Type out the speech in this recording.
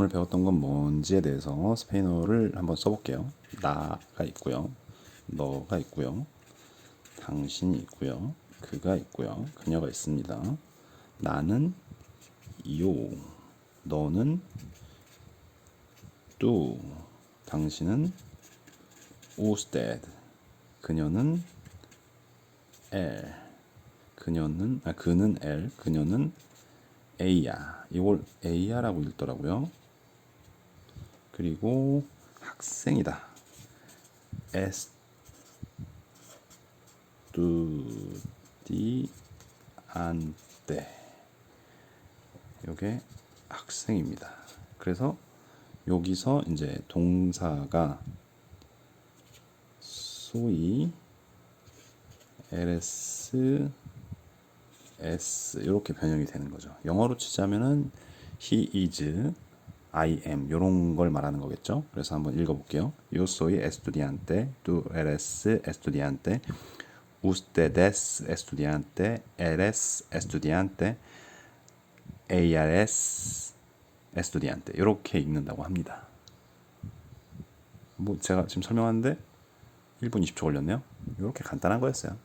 오늘 배웠던 건 뭔지에 대해서 스페인어를 한번 써볼게요. 나가 있고요. 너가 있고요. 당신이 있고요. 그가 있고요. 그녀가 있습니다. 나는 요. 너는 뚜. 당신은 usted. 그녀는 L. 그녀는 아 그는 L. 그녀는 A야. 이걸 A야라고 읽더라고요. 그리고 학생이다. estudiante. 요게 학생입니다. 그래서 여기서 이제 동사가 소위 ls s 이렇게 변형이 되는 거죠. 영어로 치자면은 he is, I am 이런 걸 말하는 거겠죠. 그래서 한번 읽어볼게요. Yo soy estudiante, tú eres estudiante, ustedes estudiante, eres estudiante, ella es estudiante 이렇게 읽는다고 합니다. 뭐 제가 지금 설명하는데 1분 20초 걸렸네요. 이렇게 간단한 거였어요.